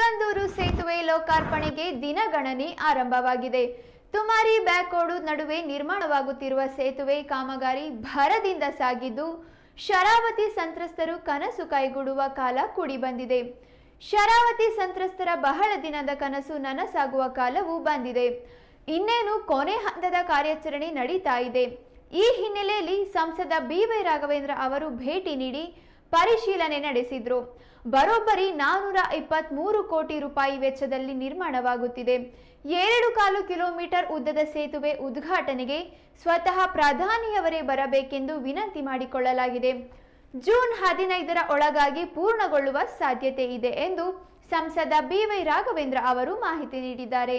ಸಿಗಂದೂರು ಸೇತುವೆ ಲೋಕಾರ್ಪಣೆಗೆ ದಿನಗಣನೆ ಆರಂಭವಾಗಿದೆ. ತುಮಾರಿ ಬ್ಯಾಕೋಡು ನಡುವೆ ನಿರ್ಮಾಣವಾಗುತ್ತಿರುವ ಸೇತುವೆ ಕಾಮಗಾರಿ ಭರದಿಂದ ಸಾಗಿದ್ದು, ಶರಾವತಿ ಸಂತ್ರಸ್ತರು ಕನಸು ಕೈಗೂಡುವ ಕಾಲ ಕೂಡಿ ಬಂದಿದೆ ಶರಾವತಿ ಸಂತ್ರಸ್ತರ ಬಹಳ ದಿನದ ಕನಸು ನನಸಾಗುವ ಕಾಲವು ಬಂದಿದೆ. ಇನ್ನೇನು ಕೊನೆ ಹಂತದ ಕಾರ್ಯಾಚರಣೆ ನಡೀತಾ ಇದೆ. ಈ ಹಿನ್ನೆಲೆಯಲ್ಲಿ ಸಂಸದ ಬಿ ವೈ ರಾಘವೇಂದ್ರ ಅವರು ಭೇಟಿ ನೀಡಿ ಪರಿಶೀಲನೆ ನಡೆಸಿದ್ರು. ಬರೋಬ್ಬರಿ ನಾನೂರ ಇಪ್ಪತ್ಮೂರು ಕೋಟಿ ರೂಪಾಯಿ ವೆಚ್ಚದಲ್ಲಿ ನಿರ್ಮಾಣವಾಗುತ್ತಿದೆ. ಎರಡು ಕಾಲು ಕಿಲೋಮೀಟರ್ ಉದ್ದದ ಸೇತುವೆ ಉದ್ಘಾಟನೆಗೆ ಸ್ವತಃ ಪ್ರಧಾನಿಯವರೇ ಬರಬೇಕೆಂದು ವಿನಂತಿ ಮಾಡಿಕೊಳ್ಳಲಾಗಿದೆ. ಜೂನ್ ಹದಿನೈದರ ಒಳಗಾಗಿ ಪೂರ್ಣಗೊಳ್ಳುವ ಸಾಧ್ಯತೆ ಇದೆ ಎಂದು ಸಂಸದ ಬಿವೈ ರಾಘವೇಂದ್ರ ಅವರು ಮಾಹಿತಿ ನೀಡಿದ್ದಾರೆ.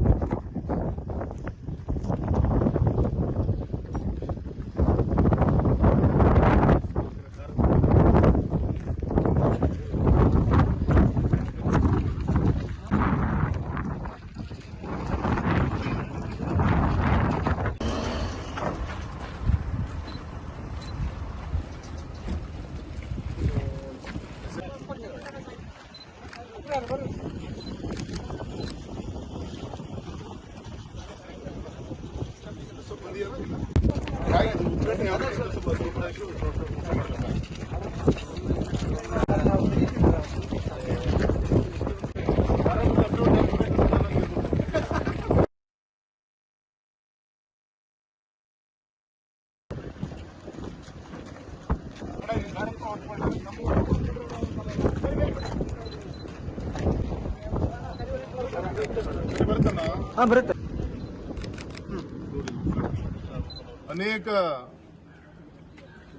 ಅನೇಕ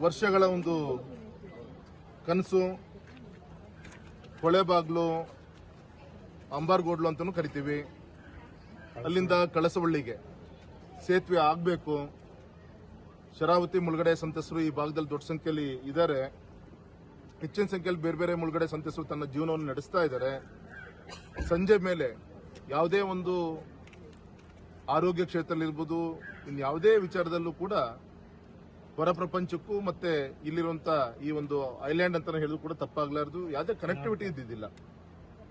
ವರ್ಷಗಳ ಒಂದು ಕನಸು ಕೊಳೆಬಾಗ್ಲು ಅಂಬಾರ್ಗೋಡ್ಲು ಅಂತಲೂ ಕರಿತೀವಿ. ಅಲ್ಲಿಂದ ಕಳಸವಳ್ಳಿಗೆ ಸೇತುವೆ ಆಗಬೇಕು. ಶರಾವತಿ ಮುಳುಗಡೆ ಸಂತಸರು ಈ ಭಾಗದಲ್ಲಿ ದೊಡ್ಡ ಸಂಖ್ಯೆಯಲ್ಲಿ ಇದ್ದಾರೆ. ಹೆಚ್ಚಿನ ಸಂಖ್ಯೆಯಲ್ಲಿ ಬೇರೆ ಬೇರೆ ಮುಳುಗಡೆ ಸಂತಸರು ತನ್ನ ಜೀವನವನ್ನು ನಡೆಸ್ತಾ ಇದ್ದಾರೆ. ಸಂಜೆ ಮೇಲೆ ಯಾವುದೇ ಒಂದು ಆರೋಗ್ಯ ಕ್ಷೇತ್ರದಲ್ಲಿರ್ಬೋದು ಇನ್ನು ಯಾವುದೇ ವಿಚಾರದಲ್ಲೂ ಕೂಡ ಹೊರ ಪ್ರಪಂಚಕ್ಕೂ ಮತ್ತೆ ಇಲ್ಲಿರುವಂತ ಈ ಒಂದು ಐಲ್ಯಾಂಡ್ ಅಂತ ಹೇಳಿದ್ರು ಕೂಡ ತಪ್ಪಾಗ್ಲಾರ್ದು. ಯಾವುದೇ ಕನೆಕ್ಟಿವಿಟಿ ಇದ್ದಿದ್ದಿಲ್ಲ.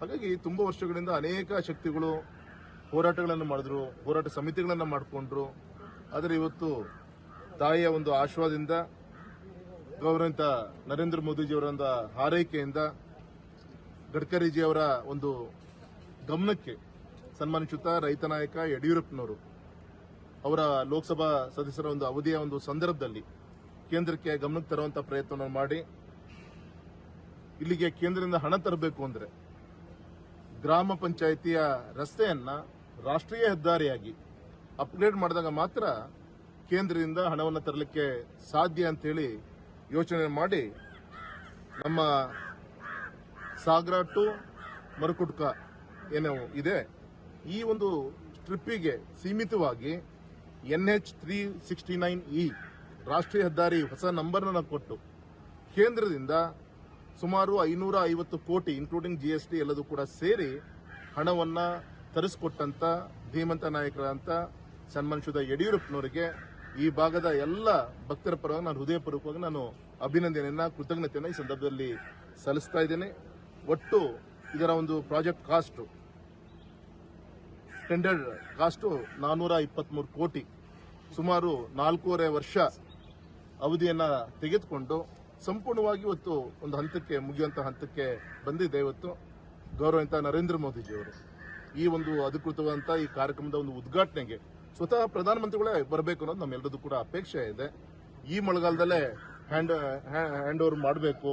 ಹಾಗಾಗಿ ತುಂಬಾ ವರ್ಷಗಳಿಂದ ಅನೇಕ ಶಕ್ತಿಗಳು ಹೋರಾಟಗಳನ್ನು ಮಾಡಿದ್ರು, ಹೋರಾಟ ಸಮಿತಿಗಳನ್ನು ಮಾಡಿಕೊಂಡ್ರು. ಆದರೆ ಇವತ್ತು ತಾಯಿಯ ಒಂದು ಆಶ್ವಾದಿಂದ ಗೌರವಂತ ನರೇಂದ್ರ ಮೋದಿಜಿಯವರ ಹಾರೈಕೆಯಿಂದ ಗಡ್ಕರಿಜಿಯವರ ಒಂದು ಗಮನಕ್ಕೆ ಸನ್ಮಾನಿಸುತ್ತ ರೈತ ನಾಯಕ ಯಡಿಯೂರಪ್ಪನವರು ಅವರ ಲೋಕಸಭಾ ಸದಸ್ಯರ ಒಂದು ಅವಧಿಯ ಒಂದು ಸಂದರ್ಭದಲ್ಲಿ ಕೇಂದ್ರಕ್ಕೆ ಗಮನಕ್ಕೆ ತರುವಂತ ಪ್ರಯತ್ನವನ್ನು ಮಾಡಿ. ಇಲ್ಲಿಗೆ ಕೇಂದ್ರದಿಂದ ಹಣ ತರಬೇಕು ಅಂದರೆ ಗ್ರಾಮ ಪಂಚಾಯಿತಿಯ ರಸ್ತೆಯನ್ನ ರಾಷ್ಟ್ರೀಯ ಹೆದ್ದಾರಿಯಾಗಿ ಅಪ್ಗ್ರೇಡ್ ಮಾಡಿದಾಗ ಮಾತ್ರ ಕೇಂದ್ರದಿಂದ ಹಣವನ್ನು ತರಲಿಕ್ಕೆ ಸಾಧ್ಯ ಅಂತೇಳಿ ಯೋಚನೆ ಮಾಡಿ ನಮ್ಮ ಸಾಗರ ಟು ಮರಕುಟ್ಕ ಏನೋ ಇದೆ. ಈ ಒಂದು ಟ್ರಿಪ್ಪಿಗೆ ಸೀಮಿತವಾಗಿ N H three sixty nine E ರಾಷ್ಟ್ರೀಯ ಹೆದ್ದಾರಿ ಹೊಸ ನಂಬರ್ನ ಕೊಟ್ಟು ಕೇಂದ್ರದಿಂದ ಸುಮಾರು ಐನೂರ ಐವತ್ತು ಕೋಟಿ ಇನ್ಕ್ಲೂಡಿಂಗ್ ಜಿ ಎಸ್ ಟಿ ಎಲ್ಲದೂ ಕೂಡ ಸೇರಿ ಹಣವನ್ನು ತರಿಸಿಕೊಟ್ಟಂತ ಧೀಮಂತ ನಾಯಕರಂತ ಸನ್ಮಾನಿಸಿದ ಯಡಿಯೂರಪ್ಪನವರಿಗೆ ಈ ಭಾಗದ ಎಲ್ಲ ಭಕ್ತರ ಪರವಾಗಿ ನಾನು ಹೃದಯಪೂರ್ವಕವಾಗಿ ನಾನು ಅಭಿನಂದನೆಯನ್ನ, ಕೃತಜ್ಞತೆಯನ್ನು ಈ ಸಂದರ್ಭದಲ್ಲಿ ಸಲ್ಲಿಸ್ತಾ ಇದ್ದೇನೆ. ಒಟ್ಟು ಇದರ ಒಂದು ಪ್ರಾಜೆಕ್ಟ್ ಕಾಸ್ಟ್ ಟೆಂಡರ್ ಕಾಸ್ಟು ನಾನೂರ ಇಪ್ಪತ್ಮೂರು ಕೋಟಿ, ಸುಮಾರು ನಾಲ್ಕೂವರೆ ವರ್ಷ ಅವಧಿಯನ್ನು ತೆಗೆದುಕೊಂಡು ಸಂಪೂರ್ಣವಾಗಿ ಇವತ್ತು ಒಂದು ಹಂತಕ್ಕೆ ಮುಗಿಯುವಂಥ ಹಂತಕ್ಕೆ ಬಂದಿದೆ ಇವತ್ತು ಗೌರವಂತ ನರೇಂದ್ರ ಮೋದಿಜಿಯವರು. ಈ ಒಂದು ಅಧಿಕೃತವಾದಂಥ ಈ ಕಾರ್ಯಕ್ರಮದ ಒಂದು ಉದ್ಘಾಟನೆಗೆ ಸ್ವತಃ ಪ್ರಧಾನಮಂತ್ರಿಗಳೇ ಬರಬೇಕು ಅನ್ನೋದು ನಮ್ಮೆಲ್ಲರದ್ದು ಕೂಡ ಅಪೇಕ್ಷೆ ಇದೆ. ಈ ಮಳೆಗಾಲದಲ್ಲೇ ಹ್ಯಾಂಡ್ ಹ್ಯಾಂಡ್ ಓವರ್ ಮಾಡಬೇಕು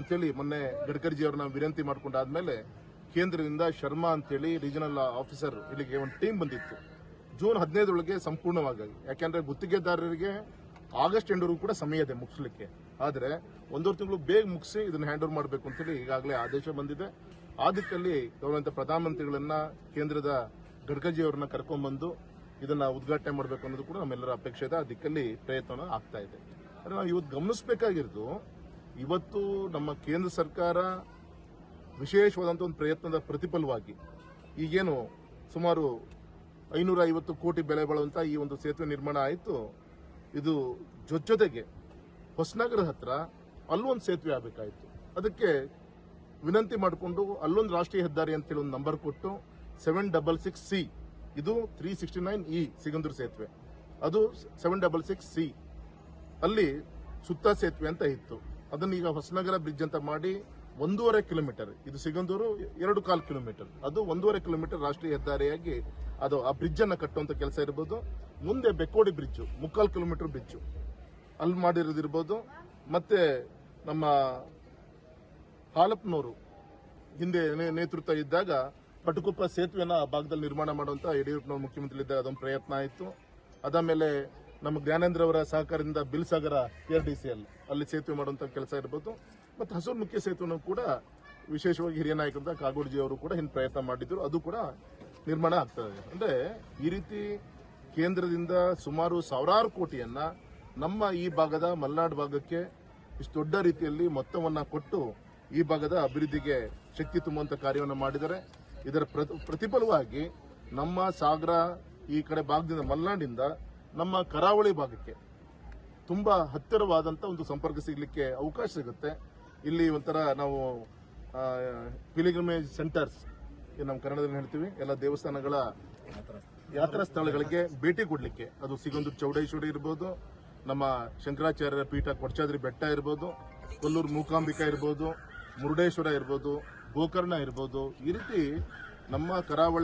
ಅಂತೇಳಿ ಮೊನ್ನೆ ಗಡ್ಕರಿಜಿಯವ್ರನ್ನ ವಿನಂತಿ ಮಾಡ್ಕೊಂಡಾದ್ಮೇಲೆ ಕೇಂದ್ರದಿಂದ ಶರ್ಮಾ ಅಂತೇಳಿ ರೀಜನಲ್ ಆಫೀಸರ್ ಇಲ್ಲಿಗೆ ಒಂದು ಟೀಮ್ ಬಂದಿತ್ತು. ಜೂನ್ ಹದಿನೈದರೊಳಗೆ ಸಂಪೂರ್ಣವಾಗಿ. ಯಾಕೆಂದ್ರೆ ಗುತ್ತಿಗೆದಾರರಿಗೆ ಆಗಸ್ಟ್ ಎಂಡೂರು ಕೂಡ ಸಮಯ ಇದೆ ಮುಗಿಸ್ಲಿಕ್ಕೆ. ಆದ್ರೆ ಒಂದೂವರೆ ತಿಂಗಳು ಬೇಗ ಮುಗಿಸಿ ಇದನ್ನ ಹ್ಯಾಂಡ್ ಓವರ್ ಮಾಡಬೇಕು ಅಂತೇಳಿ ಈಗಾಗಲೇ ಆದೇಶ ಬಂದಿದೆ. ಆ ದಿಕ್ಕಲ್ಲಿ ಗೌರವಂತ ಪ್ರಧಾನಮಂತ್ರಿಗಳನ್ನ ಕೇಂದ್ರದ ಗಡ್ಕಜಿ ಅವರನ್ನ ಕರ್ಕೊಂಡ್ಬಂದು ಇದನ್ನ ಉದ್ಘಾಟನೆ ಮಾಡಬೇಕು ಅನ್ನೋದು ಕೂಡ ನಮ್ಮೆಲ್ಲರ ಅಪೇಕ್ಷೆ ಇದೆ. ಆ ದಿಕ್ಕಲ್ಲಿ ಪ್ರಯತ್ನ ಆಗ್ತಾ ಇದೆ. ಆದ್ರೆ ನಾವು ಇವತ್ತು ಗಮನಿಸಬೇಕಾಗಿರೋದು, ಇವತ್ತು ನಮ್ಮ ಕೇಂದ್ರ ಸರ್ಕಾರ ವಿಶೇಷವಾದಂಥ ಒಂದು ಪ್ರಯತ್ನದ ಪ್ರತಿಫಲವಾಗಿ ಈಗೇನು ಸುಮಾರು ಐನೂರ ಐವತ್ತು ಕೋಟಿ ಬೆಲೆ ಬಾಳುವಂಥ ಈ ಒಂದು ಸೇತುವೆ ನಿರ್ಮಾಣ ಆಯಿತು. ಇದು ಜೊತೆಗೆ ಹೊಸನಗರ ಹತ್ರ ಅಲ್ಲೊಂದು ಸೇತುವೆ ಆಗಬೇಕಾಯಿತು. ಅದಕ್ಕೆ ವಿನಂತಿ ಮಾಡಿಕೊಂಡು ಅಲ್ಲೊಂದು ರಾಷ್ಟ್ರೀಯ ಹೆದ್ದಾರಿ ಅಂತೇಳಿ ಒಂದು ನಂಬರ್ ಕೊಟ್ಟು ಸೆವೆನ್ ಡಬಲ್ ಸಿಕ್ಸ್ ಸಿ. ಇದು three sixty nine E Sigandur ಸೇತುವೆ. ಅದು ಸೆವೆನ್ ಡಬಲ್ ಸಿಕ್ಸ್ ಸಿ. ಅಲ್ಲಿ ಸುತ್ತ ಸೇತುವೆ ಅಂತ ಇತ್ತು. ಅದನ್ನ ಈಗ ಹೊಸನಗರ ಬ್ರಿಡ್ಜ್ ಅಂತ ಮಾಡಿ ಒಂದೂವರೆ ಕಿಲೋಮೀಟರ್. ಇದು ಸಿಗಂದೂರು ಎರಡು ಕಾಲು ಕಿಲೋಮೀಟರ್. ಅದು ಒಂದೂವರೆ ಕಿಲೋಮೀಟರ್ ರಾಷ್ಟ್ರೀಯ ಹೆದ್ದಾರಿಯಾಗಿ ಅದು ಆ ಬ್ರಿಡ್ಜ್ ಅನ್ನ ಕಟ್ಟುವಂತ ಕೆಲಸ ಇರ್ಬೋದು. ಮುಂದೆ ಬೆಕ್ಕೋಡಿ ಬ್ರಿಡ್ಜ್, ಮುಕ್ಕಾಲು ಕಿಲೋಮೀಟರ್ ಬ್ರಿಡ್ಜ್. ಅಲ್ಲಿ ಮಾಡಿರೋದಿರ್ಬೋದು. ಮತ್ತೆ ನಮ್ಮ ಹಾಲಪ್ಪನವರು ಹಿಂದೆ ನೇತೃತ್ವ ಇದ್ದಾಗ ಪಟುಕುಪ್ಪ ಸೇತುವೆನ ಆ ಭಾಗದಲ್ಲಿ ನಿರ್ಮಾಣ ಮಾಡುವಂತ ಯಡಿಯೂರಪ್ಪನವರು ಮುಖ್ಯಮಂತ್ರಿ ಅದೊಂದು ಪ್ರಯತ್ನ ಆಯಿತು. ಅದಾದ್ಮೇಲೆ ನಮ್ಮ ಜ್ಞಾನೇಂದ್ರ ಅವರ ಸಹಕಾರದಿಂದ ಬಿಲ್ಸಾಗರ ಕೆ ಡಿ ಸಿ ಅಲ್ಲಿ. ಅಲ್ಲಿ ಸೇತುವೆ ಮಾಡುವಂತ ಕೆಲಸ ಇರ್ಬೋದು. ಮತ್ತು ಹಸೂರು ಮುಖ್ಯ ಸೇತುವೆನೂ ಕೂಡ ವಿಶೇಷವಾಗಿ ಹಿರಿಯ ನಾಯಕರಂತ ಕಾಗೋಡ್ಜಿ ಅವರು ಕೂಡ ಹಿಂದೆ ಪ್ರಯತ್ನ ಮಾಡಿದ್ರು ಅದು ಕೂಡ ನಿರ್ಮಾಣ ಆಗ್ತದೆ ಅಂದ್ರೆ ಈ ರೀತಿ ಕೇಂದ್ರದಿಂದ ಸುಮಾರು ಸಾವಿರಾರು ಕೋಟಿಯನ್ನ ನಮ್ಮ ಈ ಭಾಗದ ಮಲೆನಾಡು ಭಾಗಕ್ಕೆ ಇಷ್ಟು ದೊಡ್ಡ ರೀತಿಯಲ್ಲಿ ಮೊತ್ತವನ್ನ ಕೊಟ್ಟು ಈ ಭಾಗದ ಅಭಿವೃದ್ಧಿಗೆ ಶಕ್ತಿ ತುಂಬುವಂಥ ಕಾರ್ಯವನ್ನು ಮಾಡಿದರೆ ಇದರ ಪ್ರತಿ- ಪ್ರತಿಫಲವಾಗಿ ನಮ್ಮ ಸಾಗರ ಈ ಕಡೆ ಭಾಗದಿಂದ ಮಲೆನಾಡಿಂದ ನಮ್ಮ ಕರಾವಳಿ ಭಾಗಕ್ಕೆ ತುಂಬಾ ಹತ್ತಿರವಾದಂಥ ಒಂದು ಸಂಪರ್ಕ ಸಿಗಲಿಕ್ಕೆ ಅವಕಾಶ ಸಿಗುತ್ತೆ. ಇಲ್ಲಿ ಒಂಥರ ನಾವು ಪಿಲಿಗ್ರಮೇಜ್ ಸೆಂಟರ್ಸ್ ನಮ್ಮ ಕನ್ನಡದಲ್ಲಿ ಹೇಳ್ತೀವಿ. ಎಲ್ಲ ದೇವಸ್ಥಾನಗಳ ಯಾತ್ರಾ ಸ್ಥಳಗಳಿಗೆ ಭೇಟಿ ಕೊಡಲಿಕ್ಕೆ. ಅದು ಸಿಗೊಂದು ಚೌಡೇಶ್ವರಿ ಇರ್ಬೋದು, ನಮ್ಮ ಶಂಕರಾಚಾರ್ಯರ ಪೀಠ ಕೊಡ್ಚಾದ್ರಿ ಬೆಟ್ಟ ಇರ್ಬೋದು, ಕೊಲ್ಲೂರು ಮೂಕಾಂಬಿಕಾ ಇರ್ಬೋದು, ಮುರುಡೇಶ್ವರ ಇರ್ಬೋದು, ಗೋಕರ್ಣ ಇರ್ಬೋದು, ಈ ರೀತಿ ನಮ್ಮ ಕರಾವಳಿ